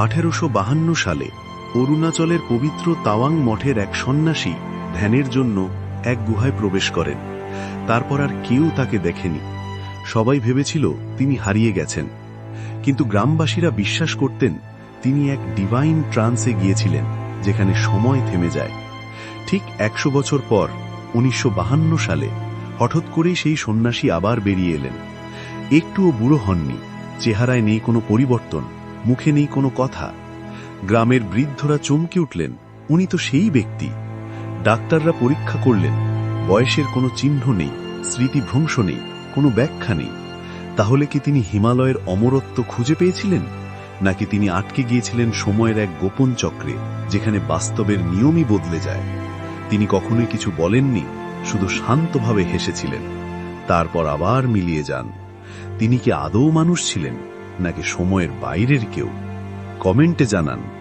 আঠেরোশো সালে অরুণাচলের পবিত্র তাওয়াং মঠের এক সন্ন্যাসী ধ্যানের জন্য এক গুহায় প্রবেশ করেন। তারপর আর কেউ তাকে দেখেনি। সবাই ভেবেছিল তিনি হারিয়ে গেছেন। কিন্তু গ্রামবাসীরা বিশ্বাস করতেন তিনি এক ডিভাইন ট্রান্সে গিয়েছিলেন, যেখানে সময় থেমে যায়। ঠিক একশো বছর পর উনিশশো সালে হঠাৎ করেই সেই সন্ন্যাসী আবার বেরিয়ে এলেন। একটুও বুড়ো হননি, চেহারায় নেই কোনো পরিবর্তন। মুখে নেই কোনো কথা। গ্রামের বৃদ্ধরা চমকে উঠলেন। উনি তো সেই ব্যক্তি। ডাক্তাররা পরীক্ষা করলেন। বয়সের কোনো চিহ্ন নেই স্মৃতিভ্রংশ নেই, কোনো ব্যাখ্যা নেই। তাহলে কি তিনি হিমালয়ের অমরত্ব খুঁজে পেয়েছিলেন? নাকি তিনি আটকে গিয়েছিলেন সময়ের এক গোপন চক্রে, যেখানে বাস্তবের নিয়মই বদলে যায়? তিনি কখনোই কিছু বলেননি, শুধু শান্তভাবে হেসেছিলেন। তারপর আবার মিলিয়ে যান। তিনি কি আদৌ মানুষ ছিলেন? নাকি সময়ের বাইরের কেউ কমেন্টে জানান।